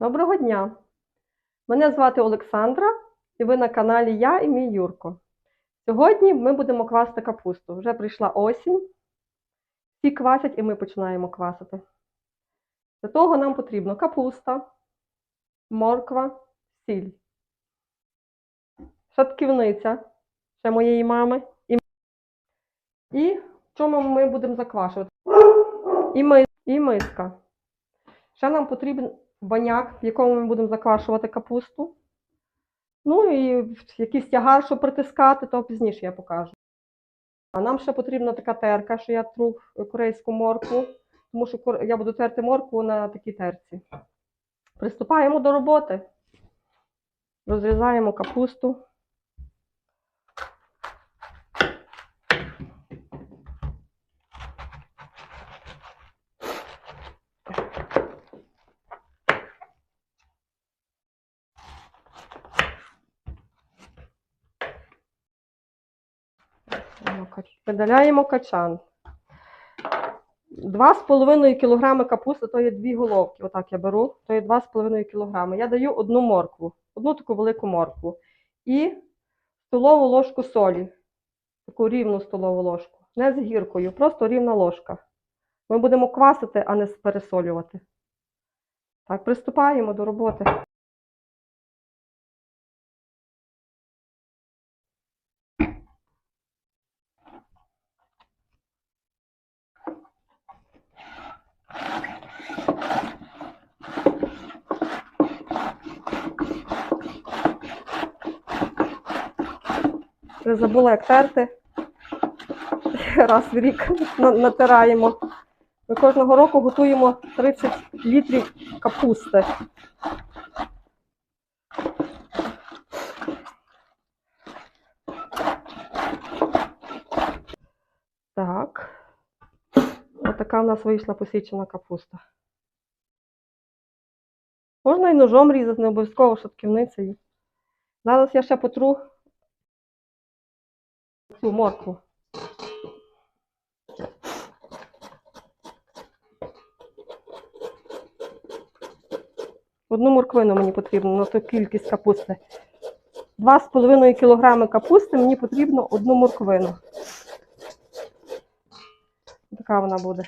Доброго дня! Мене звати Олександра, і ви на каналі Я і мій Юрко. Сьогодні ми будемо квасити капусту. Вже прийшла осінь. Всі квасять і ми починаємо квасити. Для того нам потрібно капуста, морква, сіль, шатківниця ще моєї мами. І, і в чому ми будемо заквашувати? І, ми, і миска. Ще нам потрібен баняк, в якому ми будемо заквашувати капусту. Ну і якийсь тягар, щоб притискати, то пізніше я покажу. А нам ще потрібна така терка, що я тру корейську моркву, тому що я буду терти моркву на такій терці. Приступаємо до роботи. Розрізаємо капусту. Видаляємо качан. 2,5 кг капусти, то є дві головки. Отак я беру, то є 2,5 кг. Я даю одну моркву, одну таку велику моркву. І столову ложку солі. Таку рівну столову ложку. Не з гіркою, просто рівна ложка. Ми будемо квасити, а не пересолювати. Так, приступаємо до роботи. Я забула, як терти. Раз в рік натираємо. Ми кожного року готуємо 30 літрів капусти. Так. Отака в нас вийшла посічена капуста. Можна і ножом різати, не обов'язково шатківницею. Зараз я ще потру цю моркву. Одну морквину мені потрібно на ту кількість капусти. 2,5 кг капусти мені потрібно одну морквину. Така вона буде.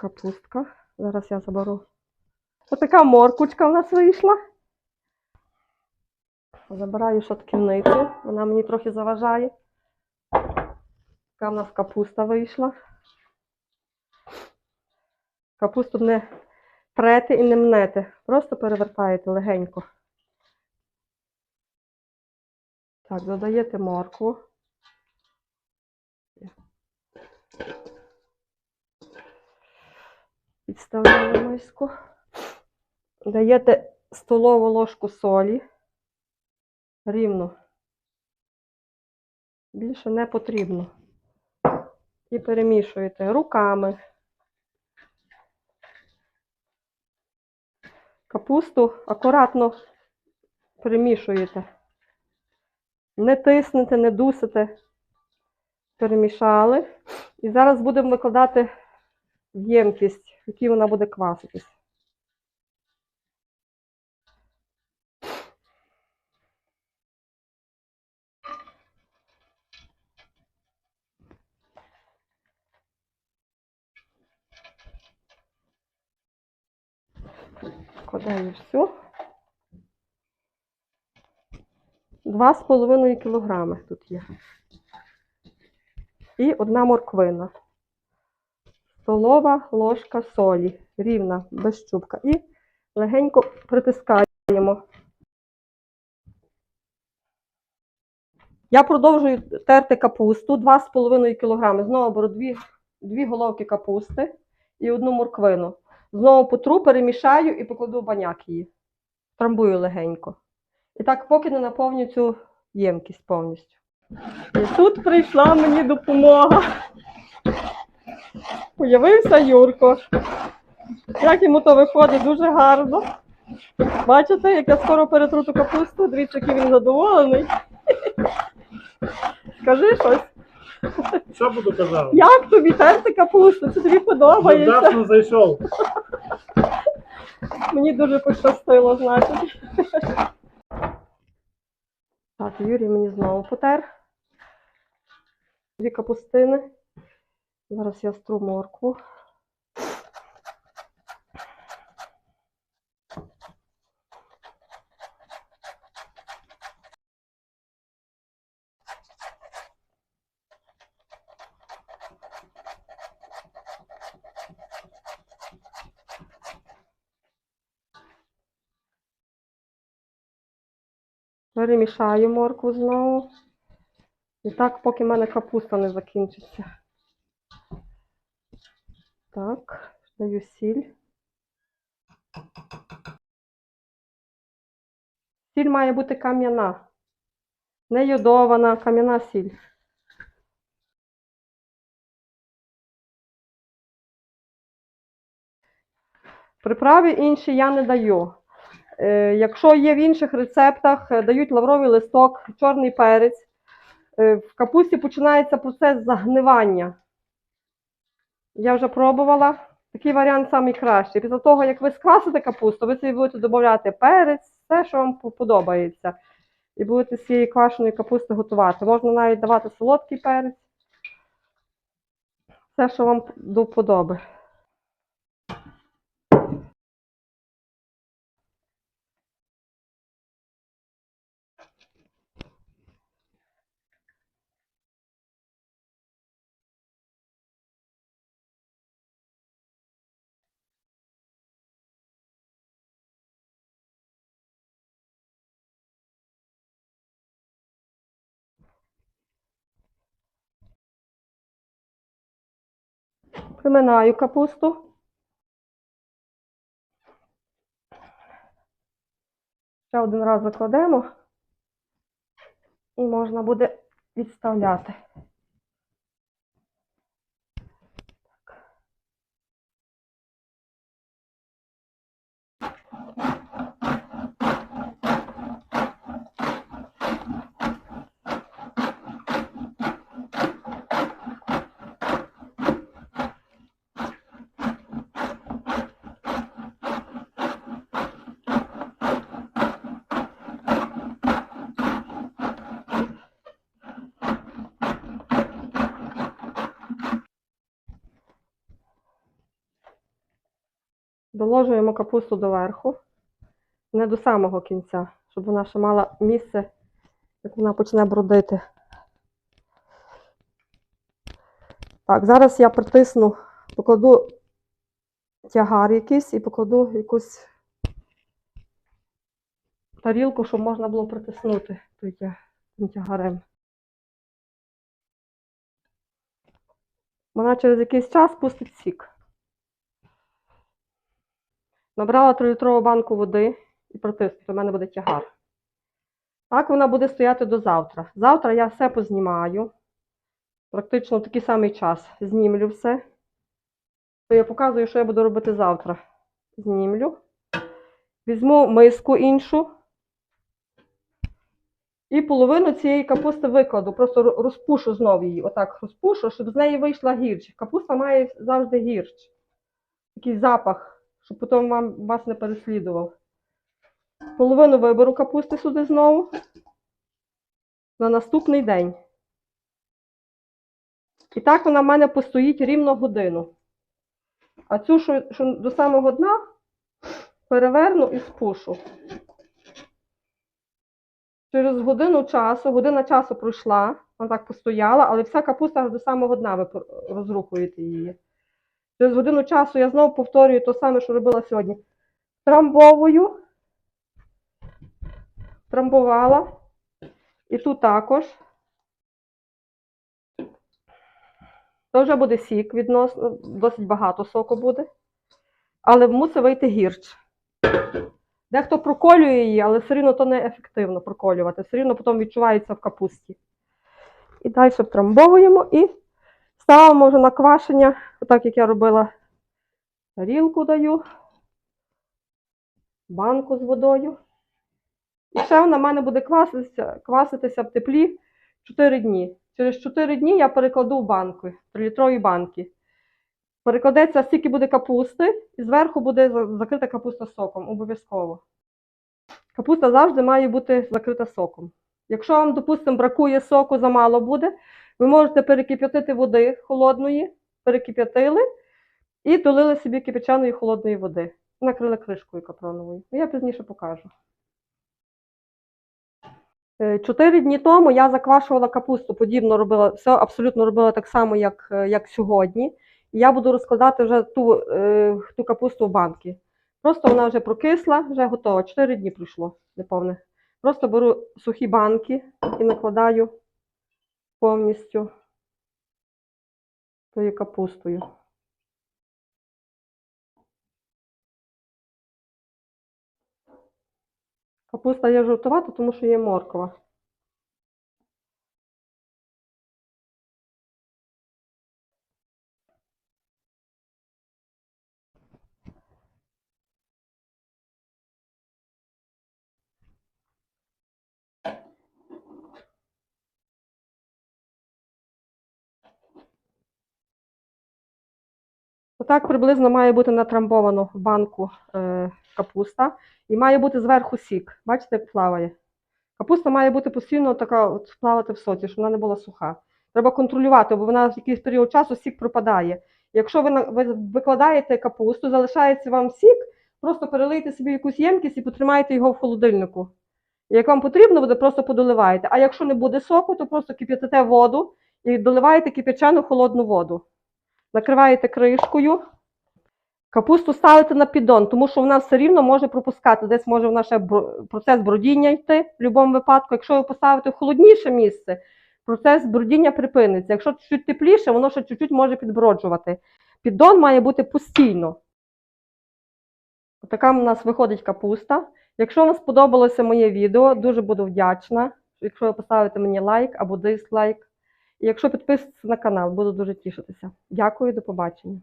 Капустка. Зараз я заберу. Отака моркучка в нас вийшла. Забираю шатківницю, вона мені трохи заважає. Така в нас капуста вийшла. Капусту не трете і не мнете. Просто перевертаєте легенько. Так, додаєте моркву. Підставляємо миску. Даєте столову ложку солі. Рівно. Більше не потрібно. І перемішуєте руками. Капусту акуратно перемішуєте. Не тиснете, не дусите. Перемішали. І зараз будемо викладати в ємкість, в якій вона буде кваситись. Два з половиною кілограми тут є. І одна морквина. Столова ложка солі. Рівна, без щупка. І легенько притискаємо. Я продовжую терти капусту 2,5 кг. Знову беру дві, дві головки капусти і одну морквину. Знову потру, перемішаю і покладу баняк її. Трамбую легенько. І так, поки не наповню цю ємкість повністю. І тут прийшла мені допомога. Появився Юрко. Як йому то виходить дуже гарно. Бачите, як я скоро перетру ту капусту, дивіться, який він задоволений. Скажи щось. Що буду казав? Як тобі терти капусту? Це тобі подобається? Вчасно зайшов. Мені дуже пощастило, значить. Так, Юрій мені знову потер. Дві капустини. Зараз я стру моркву. Перемішаю моркву знову. І так, поки в мене капуста не закінчиться. Так, даю сіль. Сіль має бути кам'яна. Не йодована, кам'яна сіль. Приправи інші я не даю. Е, Якщо є в інших рецептах, е, дають лавровий листок, чорний перець. Е, В капусті починається процес загнивання. Я вже пробувала. Такий варіант найкращий. Після того, як ви сквасите капусту, ви собі будете додати перець, все, що вам подобається. І будете з цієї квашеної капусти готувати. Можна навіть давати солодкий перець. Все, що вам до вподоби. Приминаю капусту. Ще один раз закладемо. І можна буде відставляти. Доложуємо капусту доверху, не до самого кінця, щоб вона ще мала місце, як вона почне бродити. Так, зараз я притисну, покладу тягар якийсь і покладу якусь тарілку, щоб можна було притиснути тим тягарем. Вона через якийсь час пустить сік. Набрала 3-літрову банку води і протисну, у мене буде тягар. Так вона буде стояти до завтра. Завтра я все познімаю. Практично в такий самий час знімлю все. То я показую, що я буду робити завтра. Знімлю. Візьму миску іншу. І половину цієї капусти викладу. Просто розпушу знову її. Отак розпушу, щоб з неї вийшла гірч. Капуста має завжди гірч. Такий запах, щоб потім вам, вас не переслідував. Половину виберу капусти сюди знову. На наступний день. І так вона в мене постоїть рівно годину. А цю, що, що до самого дна, переверну і спушу. Через годину часу, година часу пройшла, вона так постояла, але вся капуста до самого дна ви розрухуєте її. Через годину часу я знову повторюю те саме, що робила сьогодні. Трамбовую, трамбувала. І тут також. То вже буде сік відносно, досить багато соку буде. Але мусить вийти гірч. Дехто проколює її, але все рівно то не ефективно проколювати. Все рівно потім відчувається в капусті. І далі втрамбовуємо і ставимо вже на квашення, отак як я робила. Тарілку даю, банку з водою. І ще вона в мене буде кваситися, кваситися в теплі 4 дні. Через 4 дні я перекладу в банки, 3-літрові банки. Перекладеться, скільки буде капусти, і зверху буде закрита капуста соком, обов'язково. Капуста завжди має бути закрита соком. Якщо вам, допустимо, бракує соку, замало буде, ви можете перекип'ятити води холодної, перекип'ятили і долили собі кипячаної холодної води. Накрили кришкою капроновою. Я пізніше покажу. Е, Чотири дні тому я заквашувала капусту, подібно робила, все абсолютно робила так само, як, е, як сьогодні. Я буду розкладати вже ту, е, ту капусту в банки. Просто вона вже прокисла, вже готова. Чотири дні пройшло, неповне. Просто беру сухі банки і накладаю повністю тою капустою. Капуста є жовтувата, тому що є морква. Отак приблизно має бути натрамбовано в банку е, капуста. І має бути зверху сік. Бачите, як плаває. Капуста має бути постійно така от плавати в соці, щоб вона не була суха. Треба контролювати, бо вона в якийсь період часу сік пропадає. Якщо ви, ви викладаєте капусту, залишається вам сік, просто перелийте собі якусь ємкість і потримайте його в холодильнику. Як вам потрібно буде, просто подоливаєте. А якщо не буде соку, то просто кип'ятите воду і доливаєте кип'ячану холодну воду. Накриваєте кришкою. Капусту ставите на піддон, тому що вона все рівно може пропускати. Десь може вона ще процес бродіння йти в будь-якому випадку. Якщо ви поставите в холодніше місце, процес бродіння припиниться. Якщо чуть тепліше, воно ще чуть-чуть може підброджувати. Піддон має бути постійно. Така в нас виходить капуста. Якщо вам сподобалося моє відео, дуже буду вдячна. Якщо ви поставите мені лайк або дизлайк. Якщо підписуєтеся на канал, буду дуже тішитися. Дякую, до побачення.